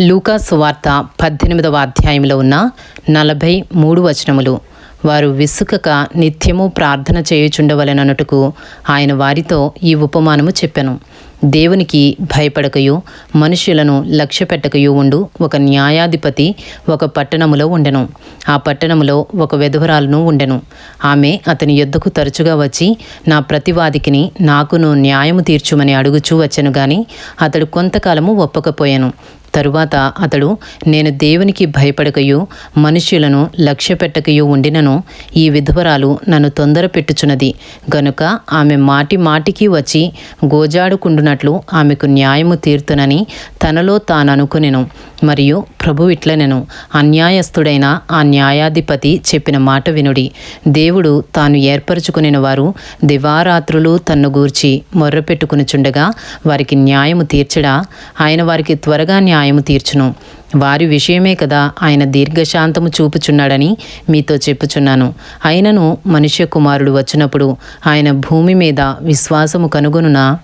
లూకాసు వార్త పద్దెనిమిదవ అధ్యాయంలో ఉన్న నలభై మూడు వచనములు. వారు విసుకక నిత్యము ప్రార్థన చేయుచుండవలెననుటకు ఆయన వారితో ఈ ఉపమానము చెప్పెను. దేవునికి భయపడకయు మనుషులను లక్ష్య పెట్టకయు ఉండు ఒక న్యాయాధిపతి ఒక పట్టణములో ఉండెను. ఆ పట్టణములో ఒక విధవరాలను ఉండెను. ఆమె అతని యొద్దకు తరచుగా వచ్చి నా ప్రతివాదికిని నాకును న్యాయము తీర్చుమని అడుగుచూ వచ్చెను గాని అతడు కొంతకాలము ఒప్పకపోయాను. తరువాత అతడు నేను దేవునికి భయపడకయు మనుష్యులను లక్ష్యపెట్టకయు ఉండినను ఈ విధవరాలు నన్ను తొందర పెట్టుచున్నది. గనుక ఆమె మాటి మాటికి వచ్చి గోజాడుకుండునట్లు ఆమెకు న్యాయము తీర్తునని తనలో తాను అనుకునెను మరియు ప్రభు ఇట్లనెను అన్యాయస్థుడైన ఆ న్యాయాధిపతి చెప్పిన మాట వినుడి. దేవుడు తాను ఏర్పరచుకునిన వారు దివారాత్రులు తన్ను గూర్చి మొర్రపెట్టుకునిచుండగా వారికి న్యాయము తీర్చడా? ఆయన వారికి త్వరగా న్యాయము తీర్చును. వారి విషయమే కదా ఆయన దీర్ఘశాంతము చూపుచున్నాడని మీతో చెప్పుచున్నాను. ఆయనను మనుష్య కుమారుడు వచ్చినప్పుడు ఆయన భూమి మీద విశ్వాసము కనుగొనున?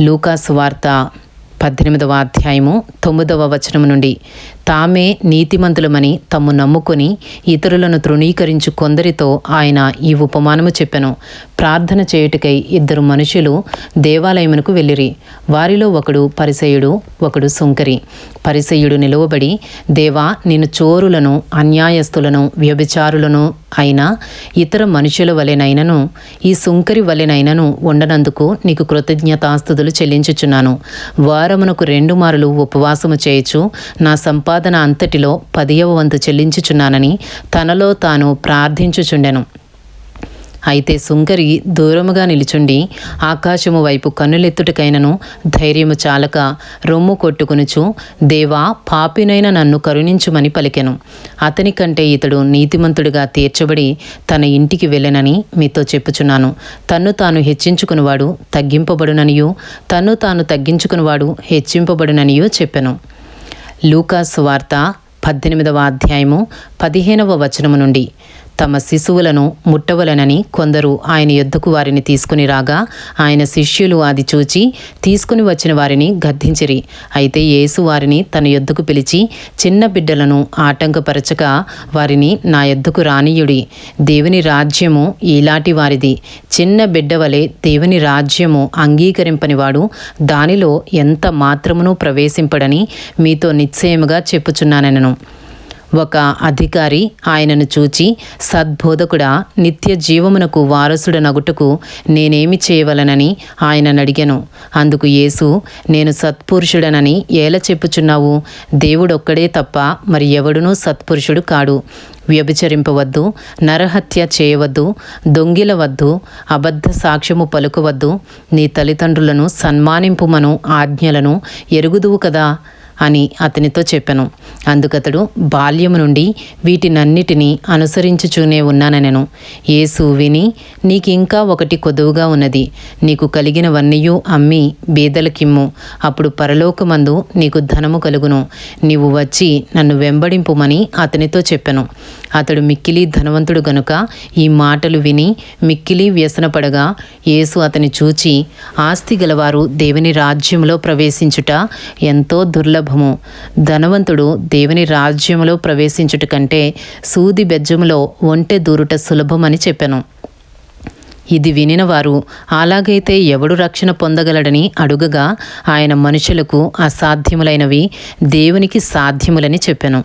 లూకాస్ వార్త పద్దెనిమిదవ అధ్యాయము తొమ్మిదవ వచనము నుండి. తామే నీతిమంతులమని తమ్ము నమ్ముకొని ఇతరులను తృణీకరించు కొందరితో ఆయన ఈ ఉపమానము చెప్పెను. ప్రార్థన చేయుటకై ఇద్దరు మనుషులు దేవాలయమునకు వెళ్ళిరి. వారిలో ఒకడు పరిసయుడు ఒకడు సుంకరి. పరిసయుడు నిలువబడి దేవా నేను చోరులను అన్యాయస్తులను వ్యభిచారులను అయినా ఇతర మనుషుల వలెనైనను ఈ సుంకరి వలెనైనను ఉండనందుకు నీకు కృతజ్ఞతాస్తుతులు చెల్లించుచున్నాను. వారమునకు రెండు మారులు ఉపవాసము చేయొచ్చు నా సంపాదన అంతటిలో పదియవ వంతు చెల్లించుచున్నానని తనలో తాను ప్రార్థించుచుండెను. అయితే సుంకరి దూరముగా నిలుచుండి ఆకాశము వైపు కన్నులెత్తుటకైనను ధైర్యము చాలక రొమ్ము కొట్టుకునుచు దేవా పాపినైన నన్ను కరుణించుమని పలికెను. అతని కంటే ఇతడు నీతిమంతుడిగా తీర్చబడి తన ఇంటికి వెళ్ళనని మీతో చెప్పుచున్నాను. తన్ను తాను హెచ్చించుకునివాడు తగ్గింపబడుననియు తన్ను తాను తగ్గించుకునివాడు హెచ్చింపబడుననియూ చెప్పెను. లూకాసు వార్త పద్దెనిమిదవ అధ్యాయము పదిహేనవ వచనము నుండి. తమ శిశువులను ముట్టవలనని కొందరు ఆయన యొద్దకు వారిని తీసుకుని రాగా ఆయన శిష్యులు అది చూచి తీసుకుని వచ్చిన వారిని గద్దించిరి. అయితే యేసు వారిని తన యొద్దకు పిలిచి చిన్న బిడ్డలను ఆటంకపరచక వారిని నా యొద్దకు రానియుడి దేవుని రాజ్యము ఇలాంటి వారిది. చిన్న బిడ్డ వలె దేవుని రాజ్యము అంగీకరింపనివాడు. దానిలో ఎంత మాత్రమును ప్రవేశింపడని మీతో నిశ్చయముగా చెప్పుచున్నానెను ఒక అధికారి ఆయనను చూచి సద్బోధకుడా నిత్య జీవమునకు వారసుడనగుటకు నేనేమి చేయవలనని ఆయనను అడిగాను అందుకు యేసు నేను సత్పురుషుడనని ఏల చెప్పుచున్నావు? దేవుడొక్కడే తప్ప మరి ఎవడునూ సత్పురుషుడు కాడు. వ్యభిచరింపవద్దు నరహత్య చేయవద్దు దొంగిలవద్దు అబద్ధ సాక్ష్యము పలుకవద్దు. నీ తల్లిదండ్రులను సన్మానింపుమను ఆజ్ఞలను ఎరుగుదువు కదా. అని అతనితో చెప్పాను. అందుకతడు బాల్యము నుండి వీటినన్నిటినీ అనుసరించుచూనే ఉన్నానెనను. యేసు విని నీకింకా ఒకటి కొదువుగా ఉన్నది. నీకు కలిగినవన్నీయూ అమ్మి బీదలకిమ్ము. అప్పుడు పరలోకమందు నీకు ధనము కలుగును. నీవు వచ్చి నన్ను వెంబడింపుమని అతనితో చెప్పాను. అతడు మిక్కిలి ధనవంతుడు గనుక ఈ మాటలు విని మిక్కిలి వ్యసనపడగా యేసు అతని చూచి ఆస్తి గలవారు దేవుని రాజ్యంలో ప్రవేశించుట ఎంతో లాభము ధనవంతుడు దేవుని రాజ్యములో ప్రవేశించుట కంటే సూది బెజ్జములో ఒంటె దూరుట సులభమని చెప్పాను. ఇది వినిన వారు అలాగైతే ఎవడు రక్షణ పొందగలడని అడుగగా ఆయన మనుషులకు అసాధ్యములైనవి దేవునికి సాధ్యములని చెప్పాను.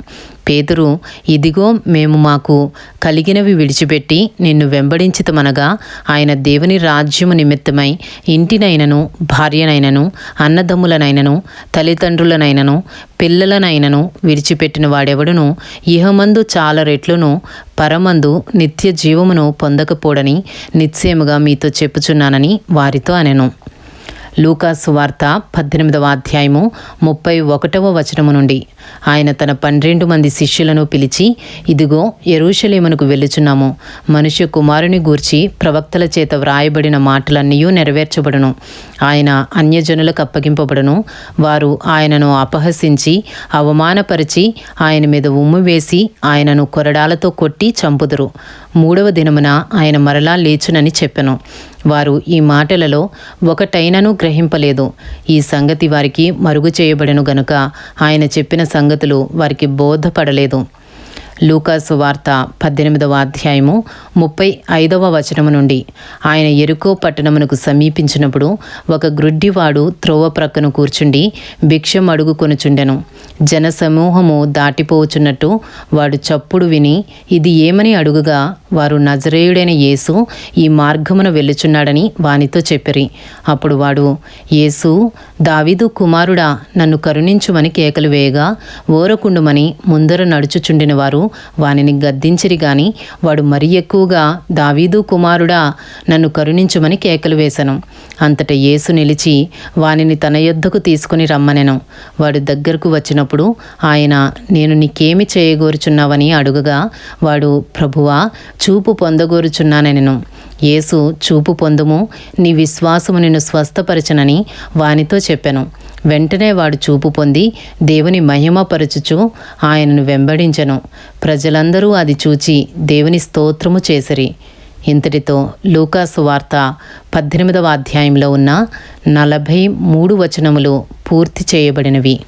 పేతురు ఇదిగో మేము మాకు కలిగినవి విడిచిపెట్టి నిన్ను వెంబడించితమనగా ఆయన దేవుని రాజ్యము నిమిత్తమై ఇంటినైనను భార్యనైనను అన్నదమ్ములనైనను తల్లిదండ్రులనైనను పిల్లలనైనను విడిచిపెట్టిన వాడెవడును? ఇహమందు చాలా రెట్లును పరమందు నిత్య జీవమును పొందకపోడని నిశ్చయముగా మీతో చెప్పుచున్నానని వారితో అనెను. లూకాసు వార్త పద్దెనిమిదవ అధ్యాయము ముప్పై ఒకటవ వచనము నుండి. ఆయన తన పన్నెండు మంది శిష్యులను పిలిచి ఇదిగో ఎరుషలేమునకు వెళ్ళుచున్నాము. మనుష్య కుమారుని గూర్చి ప్రవక్తల చేత వ్రాయబడిన మాటలన్నీ నెరవేర్చబడును. ఆయన అన్యజనులకు అప్పగింపబడును. వారు ఆయనను అపహసించి అవమానపరిచి ఆయన మీద ఉమ్ము వేసి ఆయనను కొరడాలతో కొట్టి చంపుదురు. మూడవ దినమున ఆయన మరలా లేచునని చెప్పెను. వారు ఈ మాటలలో ఒకటైనను గ్రహింపలేదు. ఈ సంగతి వారికి మరుగు చేయబడను గనుక ఆయన చెప్పిన సంగతులు వారికి బోధపడలేదు. లూకాసు వార్త పద్దెనిమిదవ అధ్యాయము ముప్పై ఐదవ వచనము నుండి ఆయన ఎరుకో పట్టణమునకు సమీపించినప్పుడు ఒక గ్రుడ్డివాడు త్రోవ ప్రక్కను కూర్చుండి భిక్షం అడుగుకొనుచుండెను. జనసమూహము దాటిపోవచున్నట్టు వాడు చప్పుడు విని ఇది ఏమని అడుగుగా? వారు నజరేయుడైన యేసు ఈ మార్గమున వెళ్ళుచున్నాడని వానితో చెప్పిరి. అప్పుడు వాడు యేసు దావిదు కుమారుడా నన్ను కరుణించుమని కేకలు వేయగా ఓరకుండుమని ముందర నడుచుచుండిన వారు వానిని గద్దించిరి గాని వాడు మరి ఎక్కువగా దావీదు కుమారుడా నన్ను కరుణించుమని కేకలు వేశను అంతట యేసు నిలిచి వానిని తన యొద్దకు తీసుకుని రమ్మనెను. వాడు దగ్గరకు వచ్చినప్పుడు ఆయన నేను నీకేమి చేయగోరుచున్నావని అడుగగా వాడు ప్రభువా చూపు పొందగోరుచున్నానెను యేసు చూపు పొందుము నీ విశ్వాసము నిన్ను స్వస్థపరచనని వానితో చెప్పాను. వెంటనే వాడు చూపు పొంది దేవుని మహిమపరచుచు ఆయనను వెంబడించెను. ప్రజలందరూ అది చూచి దేవుని స్తోత్రము చేసిరి. ఇంతటితో లూకాసు వార్త పద్దెనిమిదవ అధ్యాయంలో ఉన్న నలభై మూడు వచనములు పూర్తి చేయబడినవి.